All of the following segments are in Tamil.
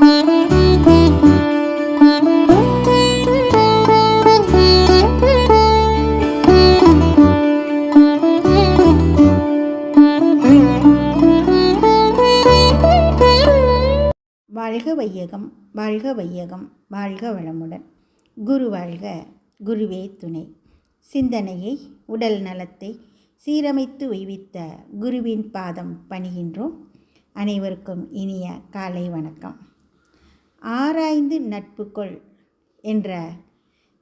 வாழ்க வையகம் வாழ்க வையகம் வாழ்க வளமுடன். குரு வாழ்க குருவே துணை. சிந்தனையை உடல் நலத்தை சீரமைத்து உய்வித்த குருவின் பாதம் பணிகின்றோம். அனைவருக்கும் இனிய காலை வணக்கம். ஆராய்ந்து நட்புக்கொள் என்ற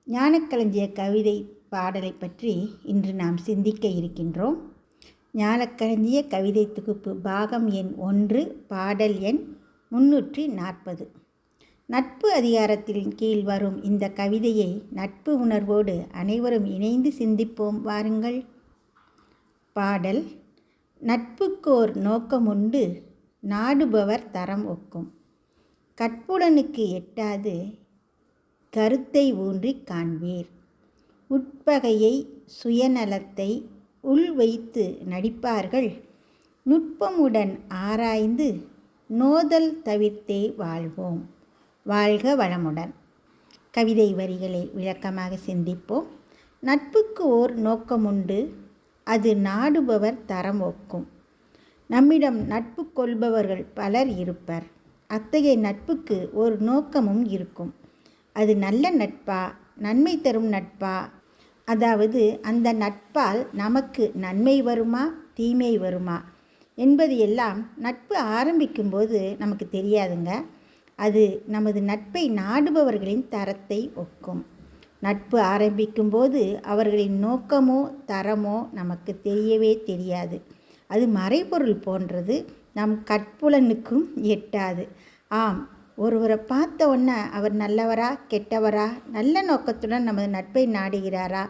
ஞானக்களஞ்சிய கவிதை பாடலை பற்றி இன்று நாம் சிந்திக்க இருக்கின்றோம். ஞானக்களஞ்சிய கவிதை தொகுப்பு பாகம் எண் ஒன்று பாடல் எண் முன்னூற்றி நாற்பது. நட்பு அதிகாரத்தின் கீழ் வரும் இந்த கவிதையை நட்பு உணர்வோடு அனைவரும் இணைந்து சிந்திப்போம் வாருங்கள். பாடல் நட்புக்கோர் நோக்கமுண்டு நாடுபவர் தரம் ஒக்கும். கற்புடனுக்கு எட்டாது கருத்தை ஊன்றி காண்பீர். உட்பகையை சுயநலத்தை உள் வைத்து நடிப்பார்கள். நுட்பமுடன் ஆராய்ந்து நோதல் தவிர்த்தே வாழ்வோம். வாழ்க வளமுடன். கவிதை வரிகளை விளக்கமாக சிந்திப்போம். நட்புக்கு ஓர் நோக்கமுண்டு அது நாடுபவர் தரம் ஒக்கும். நம்மிடம் நட்பு கொள்பவர்கள் பலர் இருப்பர். அத்தகைய நட்புக்கு ஒரு நோக்கமும் இருக்கும். அது நல்ல நட்பா? நன்மை தரும் நட்பா? அதாவது அந்த நட்பால் நமக்கு நன்மை வருமா? தீமை வருமா? என்பது எல்லாம் நட்பு ஆரம்பிக்கும்போது நமக்கு தெரியாதுங்க. அது நமது நட்பை நாடுபவர்களின் தரத்தை ஒக்கும். நட்பு ஆரம்பிக்கும்போது அவர்களின் நோக்கமோ தரமோ நமக்கு தெரியவே தெரியாது. அது மறைபொருள் போன்றது. நம் கற்புலனுக்கும் எட்டாது. ஆம் ஒருவரை பார்த்த உடனே அவர் நல்லவரா கெட்டவரா நல்ல நோக்கத்துடன் நமது நட்பை நாடுகிறாரா?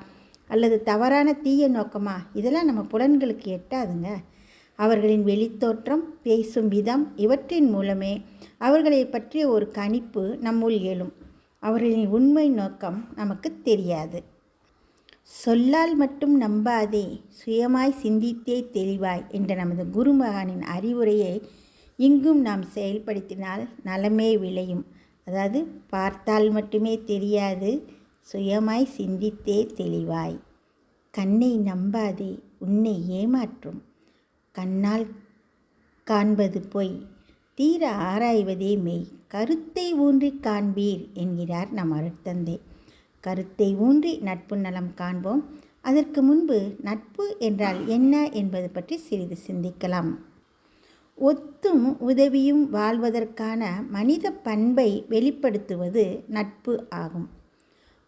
அல்லது தவறான தீய நோக்கமா? இதெல்லாம் நம்ம புலன்களுக்கு எட்டாதுங்க. அவர்களின் வெளித்தோற்றம் பேசும் விதம் இவற்றின் மூலமே அவர்களை பற்றிய ஒரு கணிப்பு நம்முள் எழும். அவர்களின் உண்மை நோக்கம் நமக்கு தெரியாது. சொல்லால் மட்டும் நம்பாதே சுயமாய் சிந்தித்தே தெளிவாய் என்ற நமது குருமகானின் அறிவுரையை இங்கும் நாம் செயல்படுத்தினால் நலமே விளையும். அதாவது பார்த்தால் மட்டுமே தெரியாது சுயமாய் சிந்தித்தே தெளிவாய். கண்ணை நம்பாதே உன்னை ஏமாற்றும். கண்ணால் காண்பது பொய் தீர ஆராய்வதே மெய். கருத்தை ஊன்றி காண்பீர் என்கிறார் நம் அருட்தந்தை. கருத்தை ஊன்றி நட்பு நலம் காண்போம். அதற்கு முன்பு நட்பு என்றால் என்ன என்பது பற்றி சிறிது சிந்திக்கலாம். ஒத்தும் உதவியும் வாழ்வதற்கான மனித பண்பை வெளிப்படுத்துவது நட்பு ஆகும்.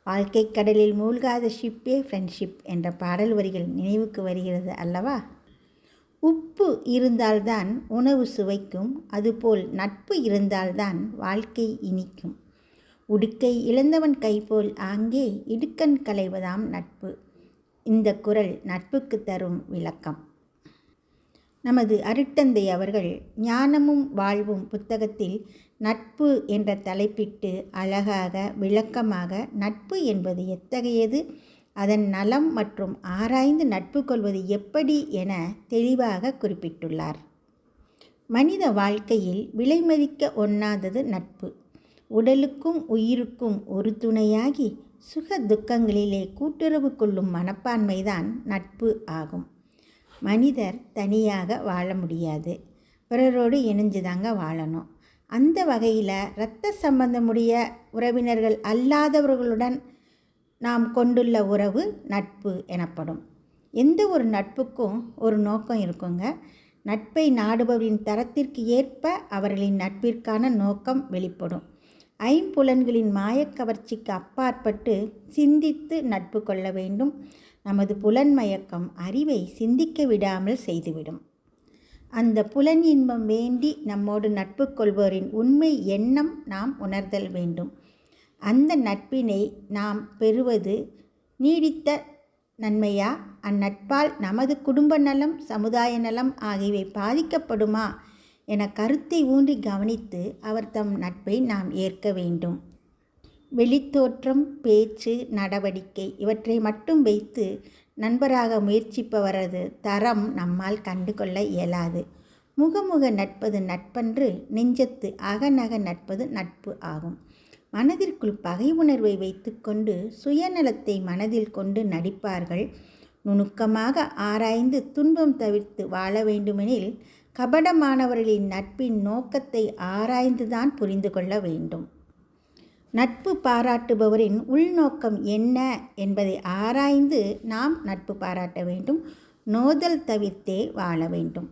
வாழ்க்கை கடலில் மூழ்காத ஷிப்பே ஃப்ரெண்ட்ஷிப் என்ற பாடல் வரிகள் நினைவுக்கு வருகிறது அல்லவா? உப்பு இருந்தால்தான் உணவு சுவைக்கும் அதுபோல் நட்பு இருந்தால்தான் வாழ்க்கை இனிக்கும். உடுக்கை இழந்தவன் கைபோல் ஆங்கே இடுக்கண் களைவதாம் நட்பு. இந்த குரல் நட்புக்கு தரும் விளக்கம். நமது அருட்டந்தை அவர்கள் ஞானமும் வாழ்வும் புத்தகத்தில் நட்பு என்ற தலைப்பிட்டு அழகாக விளக்கமாக நட்பு என்பது எத்தகையது? அதன் நலம் மற்றும் ஆராய்ந்து நட்பு கொள்வது எப்படி என தெளிவாக குறிப்பிட்டுள்ளார். மனித வாழ்க்கையில் விலைமதிக்க ஒண்ணாதது நட்பு. உடலுக்கும் உயிருக்கும் ஒரு துணையாகி சுக துக்கங்களிலே கூட்டுறவு கொள்ளும் மனப்பான்மைதான் நட்பு ஆகும். மனிதர் தனியாக வாழ முடியாது. பிறரோடு இணைஞ்சுதாங்க வாழணும். அந்த வகையில் இரத்த சம்பந்தமுடைய உறவினர்கள் அல்லாதவர்களுடன் நாம் கொண்டுள்ள உறவு நட்பு எனப்படும். எந்த ஒரு நட்புக்கும் ஒரு நோக்கம் இருக்குங்க. நட்பை நாடுபவரின் தரத்திற்கு ஏற்ப அவர்களின் நட்பிற்கான நோக்கம் வெளிப்படும். ஐம்புலன்களின் மாயக்கவர்ச்சிக்கு அப்பாற்பட்டு சிந்தித்து நட்பு கொள்ள வேண்டும். நமது புலன் மயக்கம் அறிவை சிந்திக்க விடாமல் செய்துவிடும். அந்த புலன் இன்பம் வேண்டி நம்மோடு நட்பு கொள்வோரின் உண்மை எண்ணம் நாம் உணர்தல் வேண்டும். அந்த நட்பினை நாம் பெறுவது நீடித்த நன்மையா? அந்நட்பால் நமது குடும்ப நலம் சமுதாய நலம் ஆகியவை பாதிக்கப்படுமா? என கருத்தை ஊன்றி கவனித்து அவர் தம் நட்பை நாம் ஏற்க வேண்டும். வெளித்தோற்றம் பேச்சு நடவடிக்கை இவற்றை மட்டும் வைத்து நண்பராக முயற்சிப்பவரது தரம் நம்மால் கண்டுகொள்ள இயலாது. முகமுக நட்பது நட்பன்று நெஞ்சத்து அகநக நட்பது நட்பு ஆகும். மனதிற்குள் பகை உணர்வை வைத்துக்கொண்டு சுயநலத்தை மனதில் கொண்டு நடிப்பார்கள். நுணுக்கமாக ஆராய்ந்து துன்பம் தவிர்த்து வாழ வேண்டுமெனில் கபடமானவர்களின் நட்பின் நோக்கத்தை ஆராய்ந்துதான் புரிந்து கொள்ள வேண்டும். நட்பு பாராட்டுபவரின் உள்நோக்கம் என்ன என்பதை ஆராய்ந்து நாம் நட்பு பாராட்ட வேண்டும். நோதல் தவிர்த்தே வாழ வேண்டும்.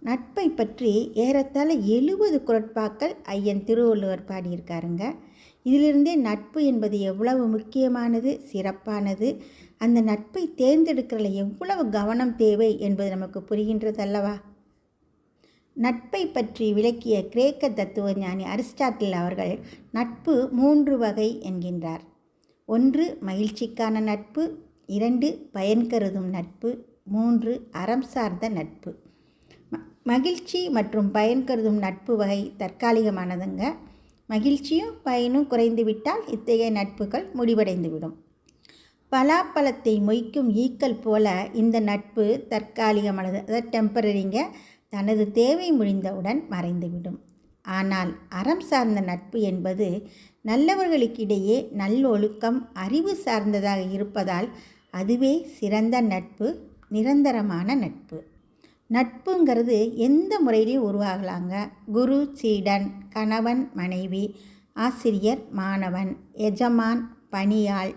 நட்பை பற்றி ஏறத்தாழ எழுபது குரட்பாக்கள் ஐயன் திருவள்ளுவர் பாடியிருக்காருங்க. இதிலிருந்தே நட்பு என்பது எவ்வளவு முக்கியமானது சிறப்பானது? அந்த நட்பை தேர்ந்தெடுக்கிறதுல எவ்வளவு கவனம் தேவை என்பது நமக்கு புரிகின்றது அல்லவா நட்பை பற்றி விளக்கிய கிரேக்க தத்துவ ஞானி அரிஸ்டாட்டில் அவர்கள் நட்பு மூன்று வகை என்கின்றார். ஒன்று மகிழ்ச்சிக்கான நட்பு. இரண்டு பயன் கருதும் நட்பு. மூன்று அறம் சார்ந்த நட்பு. மகிழ்ச்சி மற்றும் பயன் கருதும் நட்பு வகை தற்காலிகமானதுங்க. மகிழ்ச்சியும் பயனும் குறைந்துவிட்டால் இத்தகைய நட்புகள் முடிவடைந்துவிடும். பலாப்பழத்தை மொய்க்கும் ஈக்கள் போல இந்த நட்பு தற்காலிகமானது அதாவது டெம்பரரிங்க தனது தேவை முடிந்தவுடன் மறைந்துவிடும். ஆனால் அறம் சார்ந்த நட்பு என்பது நல்லவர்களுக்கிடையே நல்லொழுக்கம் அறிவு சார்ந்ததாக இருப்பதால் அதுவே சிறந்த நட்பு நிரந்தரமான நட்பு. நட்புங்கிறது எந்த முறையிலையும் உருவாகலாங்க. குரு சீடன் கணவன் மனைவி ஆசிரியர் மாணவன் எஜமான் பணியாள்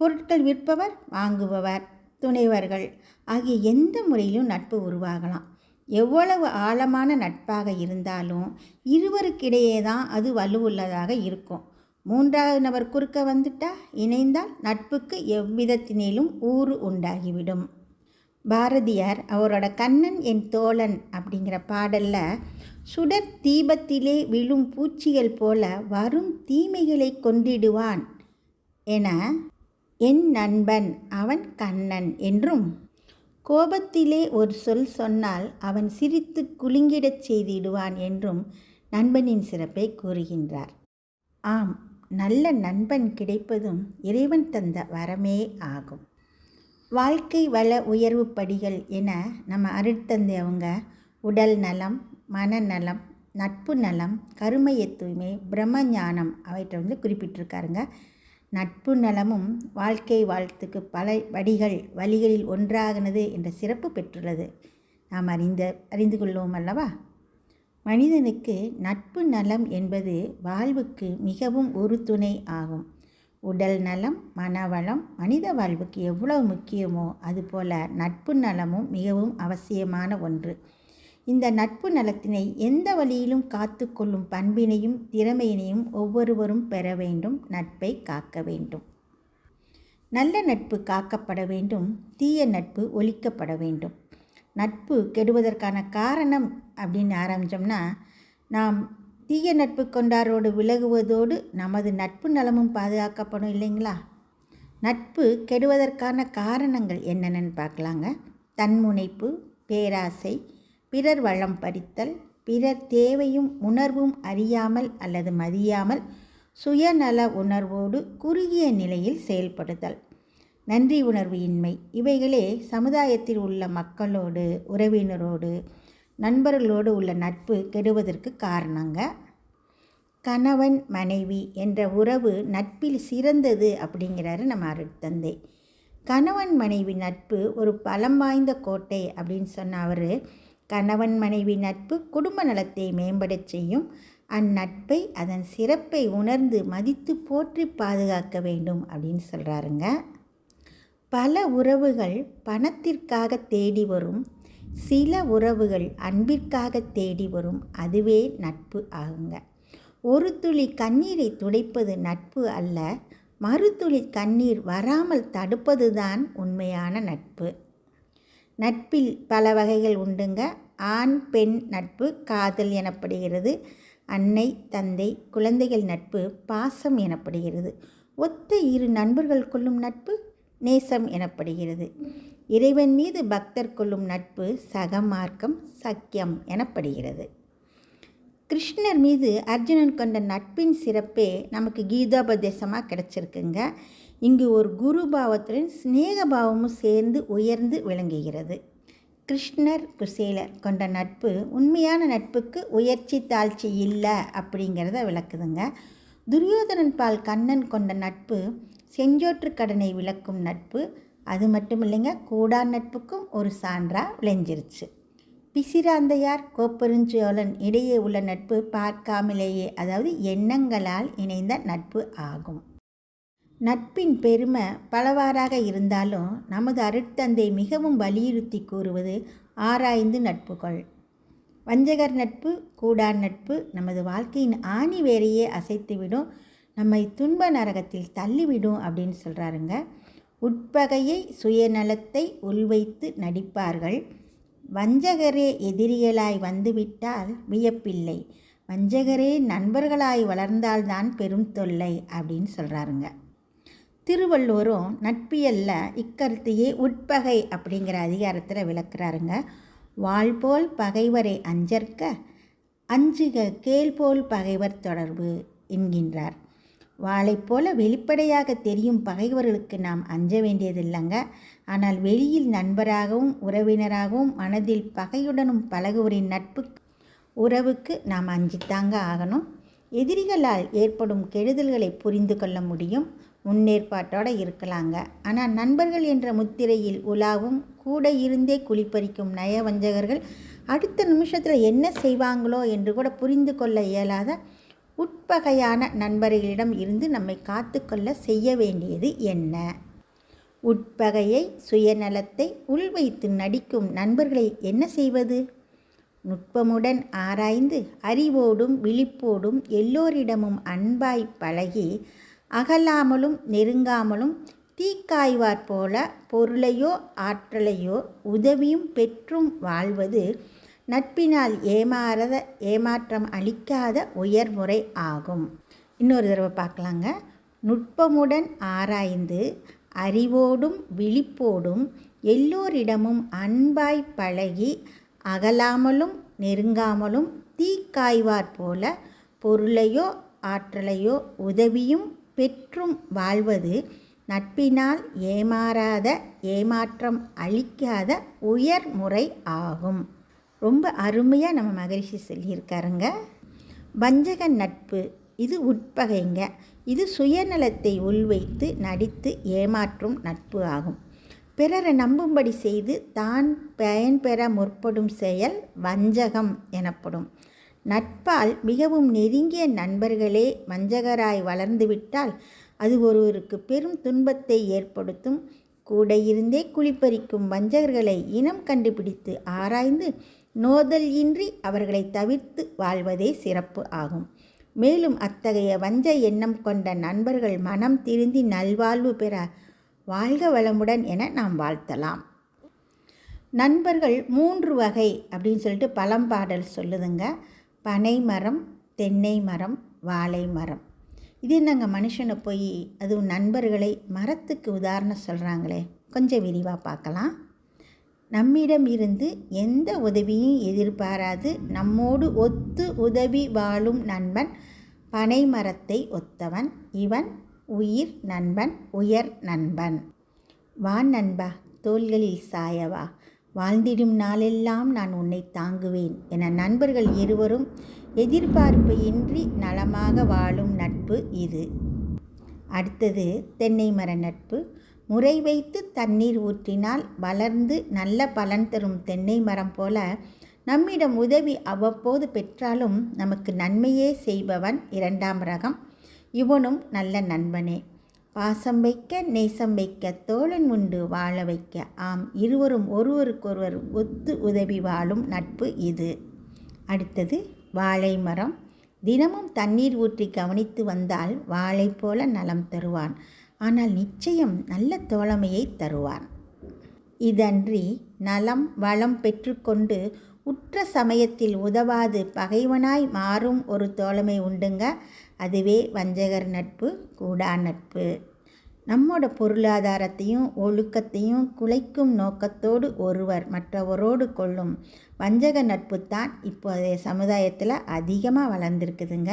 பொருட்கள் விற்பவர் வாங்குபவர் துணைவர்கள் ஆகிய எந்த முறையிலும் நட்பு உருவாகலாம். எவ்வளவு ஆழமான நட்பாக இருந்தாலும் இருவருக்கிடையே தான் அது வலுவுள்ளதாக இருக்கும். மூன்றாவது நபர் குறுக்க வந்துட்டா இணைந்தால் நட்புக்கு எவ்விதத்தினிலும் ஊறு உண்டாகிவிடும். பாரதியார் அவரோட கண்ணன் என் தோழன் அப்படிங்கிற பாடலில் சுடர் தீபத்திலே விழும் பூச்சிகள் போல வரும் தீமைகளை கொண்டிடுவான் என என் நண்பன் அவன் கண்ணன் என்றும் கோபத்திலே ஒரு சொல் சொன்னால் அவன் சிரித்து குலுங்கிடச் செய்திடுவான் என்றும் நண்பனின் சிறப்பை கூறுகின்றார். ஆம் நல்ல நண்பன் கிடைப்பதும் இறைவன் தந்த வரமே ஆகும். வாழ்க்கை வள உயர்வு படிகள் என நம்ம அருட்தந்தை அவங்க உடல் நலம் மனநலம் நட்பு நலம் கருமைய தூய்மை பிரம்ம ஞானம் அவற்றை வந்து குறிப்பிட்டிருக்காருங்க. நட்பு நலமும் வாழ்க்கை வாழ்த்துக்கு பல வடிகள் வழிகளில் ஒன்றாகினது என்ற சிறப்பு பெற்றுள்ளது. நாம் அறிந்த அறிந்து கொள்வோம் அல்லவா? மனிதனுக்கு நட்பு நலம் என்பது வாழ்வுக்கு மிகவும் ஒரு துணை ஆகும். உடல் நலம் மனவளம் மனித வாழ்வுக்கு எவ்வளவு முக்கியமோ அதுபோல நட்பு நலமும் மிகவும் அவசியமான ஒன்று. இந்த நட்பு நலத்தினை எந்த வழியிலும் காத்து கொள்ளும் பண்பினையும் திறமையினையும் ஒவ்வொருவரும் பெற வேண்டும் நட்பை காக்க வேண்டும். நல்ல நட்பு காக்கப்பட வேண்டும் தீய நட்பு ஒழிக்கப்பட வேண்டும். நட்பு கெடுவதற்கான காரணம் அப்படின்னு ஆரம்பித்தோம்னா நாம் தீய நட்பு கொண்டாரோடு விலகுவதோடு நமது நட்பு நலமும் பாதுகாக்கப்படும் இல்லைங்களா? நட்பு கெடுவதற்கான காரணங்கள் என்னென்னு பார்க்கலாங்க. தன்முனைப்பு பேராசை பிறர் வளம் பறித்தல் பிறர் தேவையும் உணர்வும் அறியாமல் அல்லது மதியாமல் சுயநல உணர்வோடு குறுகிய நிலையில் செயல்படுதல். நன்றி உணர்வு இன்மை இவைகளே சமுதாயத்தில் உள்ள மக்களோடு உறவினரோடு நண்பர்களோடு உள்ள நட்பு கெடுவதற்கு காரணங்க. கணவன் மனைவி என்ற உறவு நட்பில் சிறந்தது அப்படிங்கிறாரு நம்ம அருட்தந்தை கணவன் மனைவி நட்பு ஒரு பலம் வாய்ந்த கோட்டை அப்படின்னு சொன்ன அவர் கணவன் மனைவி நட்பு குடும்ப நலத்தை மேம்படச் செய்யும். அந்நட்பை அதன் சிறப்பை உணர்ந்து மதித்து போற்றி பாதுகாக்க வேண்டும் அப்படின்னு சொல்கிறாருங்க பல உறவுகள் பணத்திற்காக தேடி வரும். சில உறவுகள் அன்பிற்காக தேடி வரும். அதுவே நட்பு ஆகுங்க. ஒரு துளி கண்ணீரை துடைப்பது நட்பு அல்ல. மறுதுளி கண்ணீர் வராமல் தடுப்பதுதான் உண்மையான நட்பு. நட்பில் பல வகைகள் உண்டுங்க. ஆண் பெண் நட்பு காதல் எனப்படுகிறது. அன்னை தந்தை குழந்தைகள் நட்பு பாசம் எனப்படுகிறது. ஒத்த இரு நண்பர்கள் கொள்ளும் நட்பு நேசம் எனப்படுகிறது. இறைவன் மீது பக்தர் கொள்ளும் நட்பு சகமார்க்கம் சக்கியம் எனப்படுகிறது. கிருஷ்ணர் மீது அர்ஜுனன் கொண்ட நட்பின் சிறப்பே நமக்கு கீதோபதேசமாக கிடச்சிருக்குங்க. இங்கு ஒரு குரு பாவத்துடன் சிநேக பாவமும் சேர்ந்து உயர்ந்து விளங்குகிறது. கிருஷ்ணர் குசேலர் கொண்ட நட்பு உண்மையான நட்புக்கு உயர்ச்சி தாழ்ச்சி இல்லை அப்படிங்கிறத விளக்குதுங்க. துரியோதனன் பால் கண்ணன் கொண்ட நட்பு செஞ்சோற்று கடனை விளக்கும் நட்பு அது மட்டும் இல்லைங்க கூடா நட்புக்கும் ஒரு சான்றாக விளைஞ்சிருச்சு. பிசிராந்தையார் கோப்பெருஞ்சோழன் இடையே உள்ள நட்பு பார்க்காமலேயே அதாவது எண்ணங்களால் இணைந்த நட்பு ஆகும். நட்பின் பெருமை பலவாறாக இருந்தாலும் நமது அருட்தந்தை மிகவும் வலியுறுத்தி கூறுவது ஆராய்ந்து நட்புகள். வஞ்சகர் நட்பு கூடார் நட்பு நமது வாழ்க்கையின் ஆணி வேறையே அசைத்துவிடும் நம்மை துன்ப நரகத்தில் தள்ளிவிடும் அப்படின்னு சொல்கிறாருங்க உட்பகையை சுயநலத்தை உள்வைத்து நடிப்பார்கள். வஞ்சகரே எதிரிகளாய் வந்துவிட்டால் வியப்பில்லை. வஞ்சகரே நண்பர்களாய் வளர்ந்தால்தான் பெரும் தொல்லை அப்படின்னு சொல்கிறாருங்க திருவள்ளுவரும் நட்பியல்ல இக்கருத்தையே உட்பகை அப்படிங்கிற அதிகாரத்தில் விளக்குறாருங்க. வாழ்போல் பகைவரை அஞ்சற்க அஞ்சுக கேள்போல் பகைவர் தொடர்பு என்கின்றார். வாளை போல வெளிப்படையாக தெரியும் பகைவர்களுக்கு நாம் அஞ்ச வேண்டியதில்லைங்க. ஆனால் வெளியில் நண்பராகவும் உறவினராகவும் மனதில் பகையுடனும் பழகுவரின் நட்பு உறவுக்கு நாம் அஞ்சித்தாங்க ஆகணும். எதிரிகளால் ஏற்படும் கெடுதல்களை புரிந்து கொள்ள முடியும். முன்னேற்பாட்டோடு இருக்கலாங்க. ஆனால் நண்பர்கள் என்ற முத்திரையில் உலாவும் கூட இருந்தே குளிப்பறிக்கும் நயவஞ்சகர்கள் அடுத்த நிமிஷத்தில் என்ன செய்வாங்களோ என்று கூட புரிந்து கொள்ள இயலாத உட்பகையான நண்பர்களிடம் இருந்து நம்மை காத்துக்கொள்ள செய்ய வேண்டியது என்ன? உட்பகையை சுயநலத்தை உள்வைத்து நடிக்கும் நண்பர்களை என்ன செய்வது? நுட்பமுடன் ஆராய்ந்து அறிவோடும் விழிப்போடும் எல்லோரிடமும் அன்பாய் பழகி அகலாமலும் நெருங்காமலும் தீக்காய்வார் போல பொருளையோ ஆற்றலையோ உதவியும் பெற்றும் வாழ்வது நட்பினால் ஏமாறத ஏமாற்றம் அளிக்காத உயர்முறை ஆகும். இன்னொரு தடவை பார்க்கலாங்க. நுட்பமுடன் ஆராய்ந்து அறிவோடும் விழிப்போடும் எல்லோரிடமும் அன்பாய் பழகி அகலாமலும் நெருங்காமலும் தீக்காய்வார் போல பொருளையோ ஆற்றலையோ உதவியும் பெற்றும் வாழ்வது நட்பினால் ஏமாறாத ஏமாற்றம் அளிக்காத உயர்முறை ஆகும். ரொம்ப அருமையாக நம்ம மகரிஷி சொல்லியிருக்காருங்க. வஞ்சக நட்பு இது உட்பகைங்க. இது சுயநலத்தை உள்வைத்து நடித்து ஏமாற்றும் நட்பு ஆகும். பிறரை நம்பும்படி செய்து தான் பயன்பெற முற்படும் செயல் வஞ்சகம் எனப்படும். நட்பால் மிகவும் நெருங்கிய நண்பர்களே வஞ்சகராய் வளர்ந்துவிட்டால் அது ஒருவருக்கு பெரும் துன்பத்தை ஏற்படுத்தும். கூட இருந்தே குளிப்பறிக்கும் வஞ்சகர்களை இனம் கண்டுபிடித்து ஆராய்ந்து நோதல் இன்றி அவர்களை தவிர்த்து வாழ்வதே சிறப்பு ஆகும். மேலும் அத்தகைய வஞ்ச எண்ணம் கொண்ட நண்பர்கள் மனம் திருந்தி நல்வாழ்வு பெற வாழ்க வளமுடன் என நாம் வாழ்த்தலாம். நண்பர்கள் மூன்று வகை அப்படின்னு சொல்லிட்டு பழம்பாடல் சொல்லுதுங்க. பனை மரம் தென்னை மரம் வாழை மரம் இது என்னங்க மனுஷனை போய் அதுவும் நண்பர்களை மரத்துக்கு உதாரணம் சொல்கிறாங்களே கொஞ்சம் விரிவாக பார்க்கலாம். நம்மிடம் இருந்து எந்த உதவியும் எதிர்பாராது. நம்மோடு ஒத்து உதவி வாழும் நண்பன் பனை மரத்தை ஒத்தவன். இவன் உயிர் நண்பன் உயர் நண்பன். வான் நண்பா தோள்களில் சாயவா. வாழ்ந்திடும் நாளெல்லாம் நான் உன்னை தாங்குவேன் என நண்பர்கள் இருவரும் எதிர்பார்ப்பு இன்றி நலமாக வாழும் நட்பு இது. அடுத்தது தென்னை மர நட்பு. முறை வைத்து தண்ணீர் ஊற்றினால் வளர்ந்து நல்ல பலன் தரும் தென்னை மரம் போல நம்மிடம் உதவி அவ்வப்போது பெற்றாலும் நமக்கு நன்மையே செய்பவன் இரண்டாம் ரகம். இவனும் நல்ல நண்பனே. பாசம் வைக்க நேசம் வைக்க தோழன் உண்டு வாழ வைக்க. ஆம் இருவரும் ஒருவருக்கொருவர் ஒத்து உதவி வாழும் நட்பு இது. அடுத்தது வாழை மரம். தினமும் தண்ணீர் ஊற்றி கவனித்து வந்தால் வாழை போல நலம் தருவான். ஆனால் நிச்சயம் நல்ல தோழமையை தருவான். இதன்றி நலம் வளம் பெற்றுக்கொண்டு உற்ற சமயத்தில் உதவாது பகைவனாய் மாறும் ஒரு தோழமை உண்டுங்க. அதுவே வஞ்சகர் நட்பு கூடா நட்பு. நம்மோட பொருளாதாரத்தையும் ஒழுக்கத்தையும் குலைக்கும் நோக்கத்தோடு ஒருவர் மற்றவரோடு கொள்ளும் வஞ்சக நட்பு தான் இப்போதைய சமுதாயத்தில் அதிகமாக வளர்ந்துருக்குதுங்க.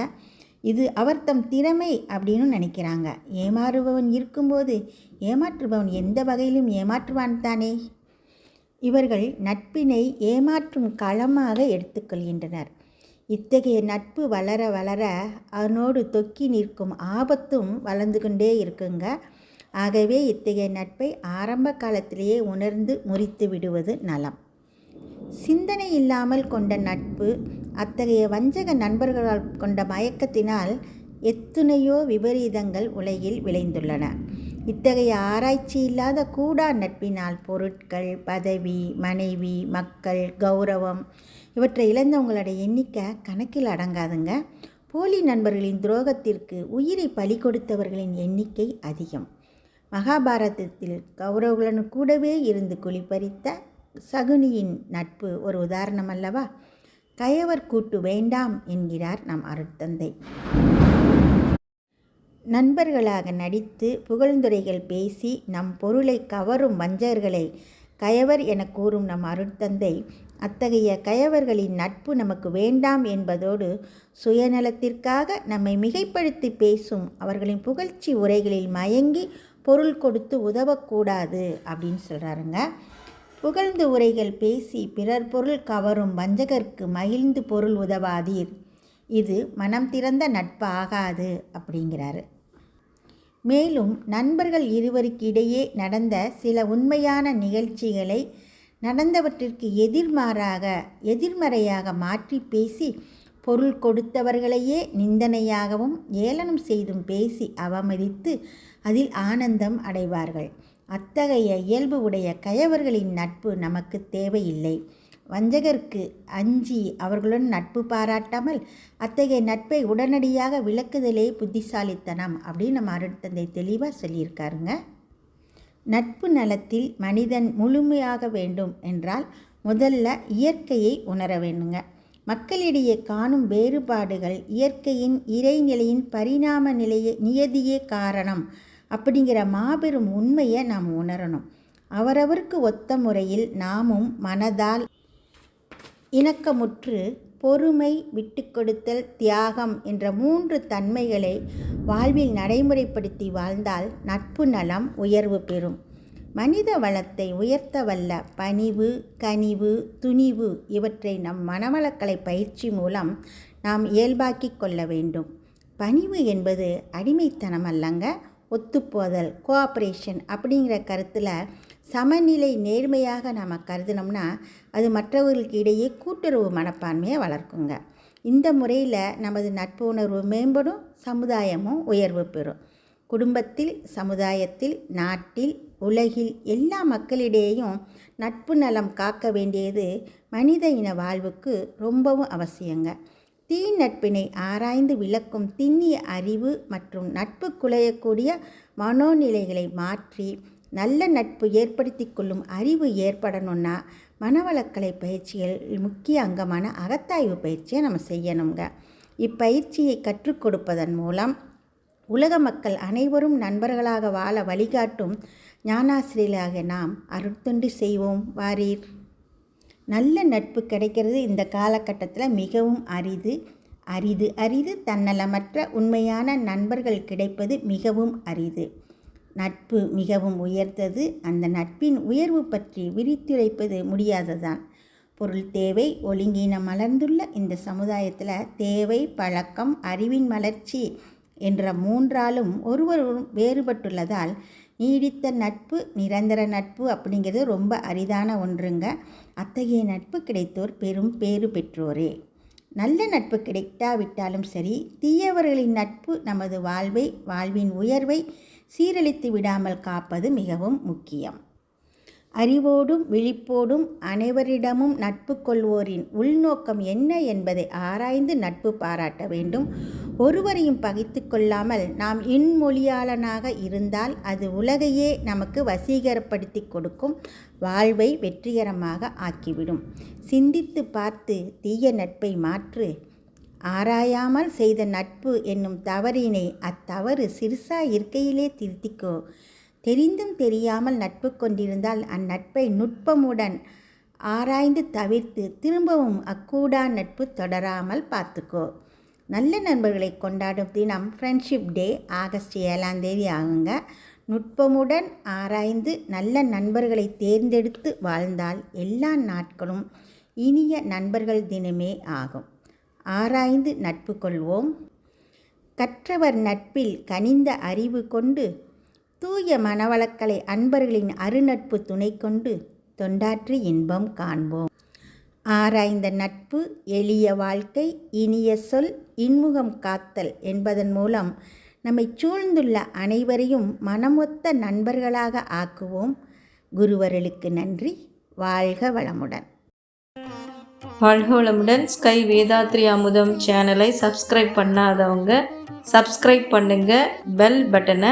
இது அவர் தம் திறமை அப்படின்னு நினைக்கிறாங்க. ஏமாறுபவன் இருக்கும்போது ஏமாற்றுபவன் எந்த வகையிலும் ஏமாற்றுவான் தானே? இவர்கள் நட்பினை ஏமாற்றும் களமாக எடுத்துக்கொள்கின்றனர். இத்தகைய நட்பு வளர வளர அதனோடு தொக்கி நிற்கும் ஆபத்தும் வளர்ந்து கொண்டே இருக்குங்க. ஆகவே இத்தகைய நட்பை ஆரம்ப காலத்திலேயே உணர்ந்து முறித்து விடுவது நலம். சிந்தனை இல்லாமல் கொண்ட நட்பு அத்தகைய வஞ்சக நண்பர்களால் கொண்ட மயக்கத்தினால் எத்துணையோ விபரீதங்கள் உலகில் விளைந்துள்ளன. இத்தகைய ஆராய்ச்சி இல்லாத கூடா நட்பினால் பொருட்கள் பதவி மனைவி மக்கள் கௌரவம் இவற்றை இழந்தவங்களுடைய எண்ணிக்கை கணக்கில் அடங்காதுங்க. போலி நண்பர்களின் துரோகத்திற்கு உயிரை பலி கொடுத்தவர்களின் எண்ணிக்கை அதிகம். மகாபாரதத்தில் கௌரவர்களுடன் கூடவே இருந்து குளிப்பறித்த சகுனியின் நட்பு ஒரு உதாரணம் அல்லவா? கயவர் கூட்டு வேண்டாம் என்கிறார் நம் அருட்தந்தை. நண்பர்களாக நடித்து புகழ்ந்துரைகள் பேசி நம் பொருளை கவரும் வஞ்சகர்களை கயவர் என கூறும் நம் அருட்தந்தை அத்தகைய கயவர்களின் நட்பு நமக்கு வேண்டாம் என்பதோடு சுயநலத்திற்காக நம்மை மிகைப்படுத்தி பேசும் அவர்களின் புகழ்ச்சி உரைகளில் மயங்கி பொருள் கொடுத்து உதவக்கூடாது அப்படின்னு சொல்கிறாருங்க புகழ்ந்து உரைகள் பேசி பிறர் பொருள் கவரும் வஞ்சகர்க்கு மகிழ்ந்து பொருள் உதவாதீர். இது மனம் திறந்த நட்பு ஆகாது அப்படிங்கிறாரு. மேலும் நண்பர்கள் இருவருக்கிடையே நடந்த சில உண்மையான நிகழ்ச்சிகளை நடந்தவற்றிற்கு எதிர்மாறாக எதிர்மறையாக மாற்றி பேசி பொருள் கொடுத்தவர்களையே நிந்தனையாகவும் ஏளனம் செய்தும் பேசி அவமதித்து அதில் ஆனந்தம் அடைவார்கள். அத்தகைய இயல்பு உடைய கயவர்களின் நட்பு நமக்கு தேவையில்லை. வஞ்சகருக்கு அஞ்சி அவர்களுடன் நட்பு பாராட்டாமல் அத்தகைய நட்பை உடனடியாக விளக்குதலே புத்திசாலித்தனம் அப்படின்னு நம்ம அருட்தந்தை தெளிவாக சொல்லியிருக்காருங்க. நட்பு நலத்தில் மனிதன் முழுமையாக வேண்டும் என்றால் முதல்ல இயற்கையை உணர வேண்டுங்க. மக்களிடையே காணும் வேறுபாடுகள் இயற்கையின் இறைநிலையின் பரிணாம நிலையை நியதியே காரணம். அப்படிங்கிற மாபெரும் உண்மையை நாம் உணரணும். அவரவருக்கு ஒத்த முறையில் நாமும் மனதால் இணக்கமுற்று பொறுமை விட்டுக்கொடுத்தல் தியாகம் என்ற மூன்று தன்மைகளை வாழ்வில் நடைமுறைப்படுத்தி வாழ்ந்தால் நட்பு நலம் உயர்வு பெறும். மனித வளத்தை உயர்த்த வல்ல பணிவு கனிவு துணிவு இவற்றை நம் மனவளக்கலை பயிற்சி மூலம் நாம் இயல்பாக்கிக் கொள்ள வேண்டும். பணிவு என்பது அடிமைத்தனம் அல்லங்க ஒத்துப்போதல் கோஆப்ரேஷன் அப்படிங்கிற கருத்தில் சமநிலை நேர்மையாக நாம் கருதினோம்னா அது மற்றவர்களுக்கு இடையே கூட்டுறவு மனப்பான்மையை வளர்க்குங்க. இந்த முறையில் நமது நட்பு உணர்வு மேம்படும் சமுதாயமும் உயர்வு பெறும். குடும்பத்தில் சமுதாயத்தில் நாட்டில் உலகில் எல்லா மக்களிடையேயும் நட்பு நலம் காக்க வேண்டியது மனித இன வாழ்வுக்கு ரொம்பவும் அவசியங்க. தீ நட்பினை ஆராய்ந்து விளக்கும் திண்ணிய அறிவு மற்றும் நட்பு குலையக்கூடிய மனோநிலைகளை மாற்றி நல்ல நட்பு ஏற்படுத்தி கொள்ளும் அறிவு ஏற்படணும்னா மனவளக்கலை பயிற்சிகள் முக்கிய அங்கமான அகத்தாய்வு பயிற்சியை நம்ம செய்யணுங்க இப்பயிற்சியை கற்றுக் கொடுப்பதன் மூலம் உலக மக்கள் அனைவரும் நண்பர்களாக வாழ வழிகாட்டும் ஞானாசிரியர்களாக நாம் அருட்தொண்டு செய்வோம். வாரீர். நல்ல நட்பு கிடைக்கிறது இந்த காலகட்டத்தில் மிகவும் அரிது. அரிது அரிது. தன்னலமற்ற உண்மையான நண்பர்கள் கிடைப்பது மிகவும் அரிது. நட்பு மிகவும் உயர்ந்தது. அந்த நட்பின் உயர்வு பற்றி விரித்துரைப்பது முடியாததான் பொருள் தேவை ஒழுங்கீனம் மலர்ந்துள்ள இந்த சமுதாயத்தில் தேவை பழக்கம் அறிவின் மலர்ச்சி என்ற மூன்றாலும் ஒருவர் வேறுபட்டுள்ளதால் நீடித்த நட்பு நிரந்தர நட்பு அப்படிங்கிறது ரொம்ப அரிதான ஒன்றுங்க. அத்தகைய நட்பு கிடைத்தோர் பெரும் பேறு பெற்றோரே. நல்ல நட்பு கிடைக்காவிட்டாலும் சரி தீயவர்களின் நட்பு நமது வாழ்வை வாழ்வின் உயர்வை சீரழித்து விடாமல் காப்பது மிகவும் முக்கியம். அறிவோடும் விழிப்போடும் அனைவரிடமும் நட்பு கொள்வோரின் உள்நோக்கம் என்ன என்பதை ஆராய்ந்து நட்பு பாராட்ட வேண்டும். ஒருவரையும் பகைத்து கொள்ளாமல் நாம் இன்மொழியாளனாக இருந்தால் அது உலகையே நமக்கு வசீகரப்படுத்தி கொடுக்கும். வாழ்வை வெற்றிகரமாக ஆக்கிவிடும். சிந்தித்து பார்த்து தீய நட்பை மாற்று. ஆராயாமல் செய்த நட்பு என்னும் தவறினை அத்தவறு சிறுசா இருக்கையிலே திருத்திக்கோ. தெரிந்தும் தெரியாமல் நட்பு கொண்டிருந்தால் அந்நட்பை நுட்பமுடன் ஆராய்ந்து தவிர்த்து திரும்பவும் அக்கூடா நட்பு தொடராமல் பார்த்துக்கோ. நல்ல நண்பர்களை கொண்டாடும் தினம் ஃப்ரெண்ட்ஷிப் டே ஆகஸ்ட் ஏழாம் தேதி ஆகுங்க. நுட்பமுடன் ஆராய்ந்து நல்ல நண்பர்களை தேர்ந்தெடுத்து வாழ்ந்தால் எல்லா நாட்களும் இனிய நண்பர்கள் தினமே ஆகும். ஆராய்ந்து நட்பு கொள்வோம். கற்றவர் நட்பில் கனிந்த அறிவு கொண்டு தூய மனவளக்கலை அன்பர்களின் அருநட்பு துணை கொண்டு தொண்டாற்றி இன்பம் காண்போம். ஆராய்ந்த நட்பு எளிய வாழ்க்கை இனிய சொல் இன்முகம் காத்தல் என்பதன் மூலம் நம்மை சூழ்ந்துள்ள அனைவரையும் மனமொத்த நண்பர்களாக ஆக்குவோம். குருவர்களுக்கு நன்றி. வாழ்க வளமுடன். வாழ்க வளமுடன். ஸ்கை வேதாத்ரி அமுதம் சேனலை சப்ஸ்கிரைப் பண்ணாதவங்க சப்ஸ்கிரைப் பண்ணுங்கள் பெல் பட்டனை